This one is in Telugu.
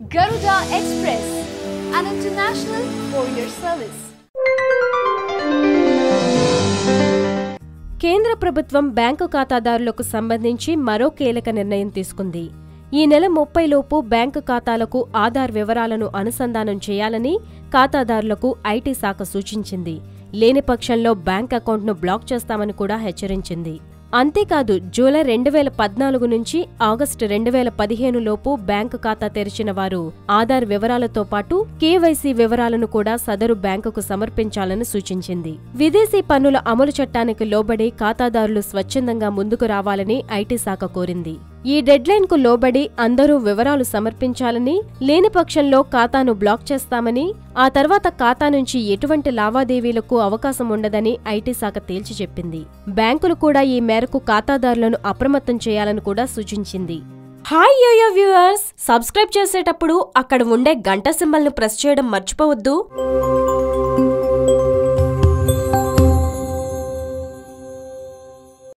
Garuda Express, an international courier service. కేంద్ర ప్రభుత్వం బ్యాంకు ఖాతాదారులకు సంబంధించి మరో కీలక నిర్ణయం తీసుకుంది. ఈ నెల ముప్పై లోపు బ్యాంకు ఖాతాలకు ఆధార్ వివరాలను అనుసంధానం చేయాలని ఖాతాదారులకు ఐటీ శాఖ సూచించింది. లేని పక్షంలో బ్యాంక్ అకౌంట్ను బ్లాక్ చేస్తామని కూడా హెచ్చరించింది. అంతేకాదు జూలై రెండు వేల పద్నాలుగు నుంచి ఆగస్టు రెండు వేల పదిహేను లోపు బ్యాంకు ఖాతా తెరిచిన వారు ఆధార్ వివరాలతో పాటు కేవైసీ వివరాలను కూడా సదరు బ్యాంకుకు సమర్పించాలని సూచించింది. విదేశీ పన్నుల అమలు చట్టానికి లోబడి ఖాతాదారులు స్వచ్ఛందంగా ముందుకు రావాలని ఐటీ శాఖ కోరింది. ఈ డెడ్లైన్కు లోబడి అందరూ వివరాలు సమర్పించాలని లేని పక్షంలో ఖాతాను బ్లాక్ చేస్తామని ఆ తర్వాత ఖాతా నుంచి ఎటువంటి లావాదేవీలకు అవకాశం ఉండదని ఐటీ శాఖ తేల్చి చెప్పింది. బ్యాంకులు కూడా ఈ మేరకు ఖాతాదారులను అప్రమత్తం చేయాలని కూడా సూచించింది. Hi yo-yo viewers! సబ్స్క్రైబ్ చేసేటప్పుడు అక్కడ ఉండే గంట సింబల్ను ప్రెస్ చేయడం మర్చిపోవద్దు.